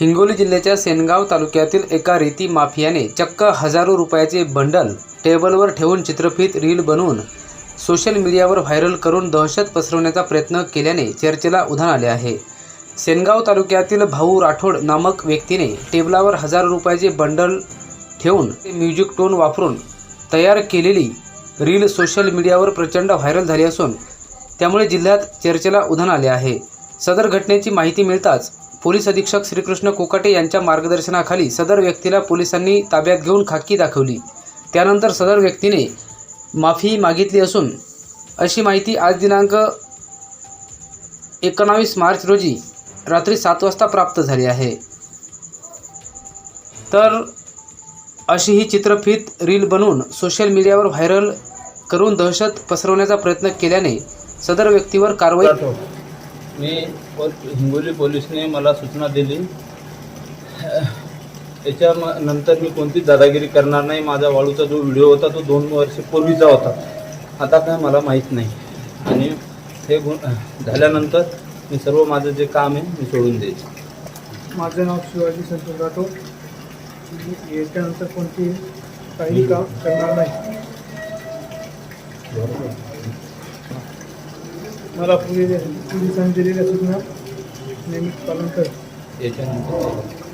हिंगोली जिल्ह्याच्या सेनगाव तालुक्यातील एका रेती माफियाने चक्क हजारो रुपयाचे बंडल टेबलवर ठेवून चित्रफित रील बनवून सोशल मीडियावर व्हायरल करून दहशत पसरवण्याचा प्रयत्न केल्याने चर्चेला उधाण आले आहे. सेनगाव तालुक्यातील भाऊ राठोड नामक व्यक्तीने टेबलावर हजारो रुपयाचे बंडल ठेवून म्युझिक टोन वापरून तयार केलेली रील सोशल मीडियावर प्रचंड व्हायरल झाली असून त्यामुळे जिल्ह्यात चर्चेला उधाण आले आहे. सदर घटनेची माहिती मिळताच पोलीस अधीक्षक श्रीकृष्ण कोकाटे यांच्या मार्गदर्शनाखाली सदर व्यक्तीला पोलिसांनी ताब्यात घेऊन खाकी दाखवली. त्यानंतर सदर व्यक्तीने माफी मागितली असून अशी माहिती आज दिनांक एकोणावीस मार्च रोजी रात्री सात वाजता प्राप्त झाली आहे. तर अशी ही चित्रफित रील बनवून सोशल मीडियावर व्हायरल करून दहशत पसरवण्याचा प्रयत्न केल्याने सदर व्यक्तीवर कारवाई मी हिंगोली पोलिसने मला सूचना दिली. त्याच्या म- नंतर मी कोणतीच दादागिरी करणार नाही माझा वाळूचा जो व्हिडिओ होता तो दोन वर्ष पूर्वीचा होता. आता काय मला माहीत नाही. आणि हे गुण झाल्यानंतर मी सर्व माझं जे काम आहे मी सोडून द्यायचं माझं नाव शिवाजी संतोष राठोड याच्यानंतर कोणती काही काम करणार नाही. मला पोलीस पोलिसांनी दिलेल्या सूचना नेहमी पालन कर. याच्यानंतर